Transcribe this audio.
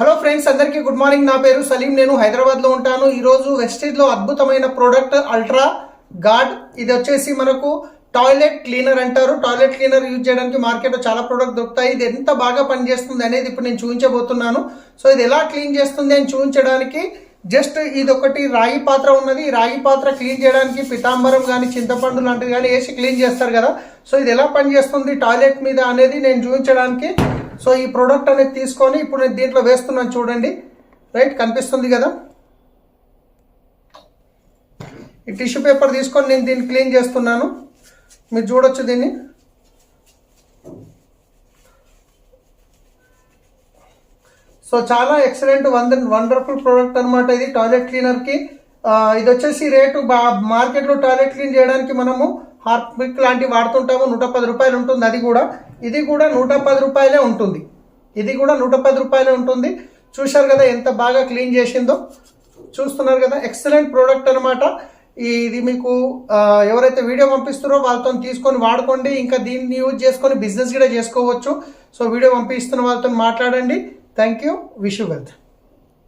Hello friends అందరికీ good morning నా పేరు సలీం. నేను హైదరాబాద్లో ఉంటాను. ఈరోజు వెస్టేజ్లో అద్భుతమైన ప్రోడక్ట్ అల్ట్రా గార్డ్ ఇది వచ్చేసి మనకు టాయిలెట్ క్లీనర్ అంటారు. టాయిలెట్ క్లీనర్ యూజ్ చేయడానికి మార్కెట్లో చాలా ప్రోడక్ట్ దొరుకుతాయి. ఇది ఎంత బాగా పనిచేస్తుంది అనేది ఇప్పుడు నేను చూపించబోతున్నాను. సో ఇది ఎలా క్లీన్ చేస్తుంది అని చూపించడానికి జస్ట్ ఇది ఒకటి రాగి పాత్ర ఉన్నది. ఈ రాగి పాత్ర క్లీన్ చేయడానికి పితాంబరం కానీ చింతపండు లాంటివి కానీ వేసి క్లీన్ చేస్తారు కదా. సో ఇది ఎలా పనిచేస్తుంది టాయిలెట్ మీద అనేది నేను చూపించడానికి సో ఈ ప్రోడక్ట్ అనేది తీసుకొని ఇప్పుడు నేను దీంట్లో వేస్తున్నాను చూడండి. రైట్ కనిపిస్తుంది కదా? ఈ టిష్యూ పేపర్ తీసుకొని నేను దీన్ని క్లీన్ చేస్తున్నాను. మీరు చూడొచ్చు దీన్ని. సో చాలా ఎక్సలెంట్ వంద వండర్ఫుల్ ప్రోడక్ట్ అనమాట ఇది టాయిలెట్ క్లీనర్కి ఇది వచ్చేసి రేటు బా మార్కెట్లో టాయిలెట్ క్లీన్ చేయడానికి మనము హార్పిక్ లాంటివి వాడుతుంటాము. నూట పది రూపాయలు ఉంటుంది అది కూడా. ఇది కూడా నూట పది రూపాయలే ఉంటుంది. ఇది కూడా నూట పది రూపాయలే ఉంటుంది. చూశారు కదా ఎంత బాగా క్లీన్ చేసిందో? చూస్తున్నారు కదా? ఎక్సలెంట్ ప్రోడక్ట్ అనమాట ఇది మీకు ఎవరైతే వీడియో పంపిస్తారో వాళ్ళతో తీసుకొని వాడుకోండి. ఇంకా దీన్ని యూజ్ చేసుకొని బిజినెస్ కూడా చేసుకోవచ్చు. సో వీడియో పంపిస్తున్న వాళ్ళతో మాట్లాడండి. Thank you wish you wealth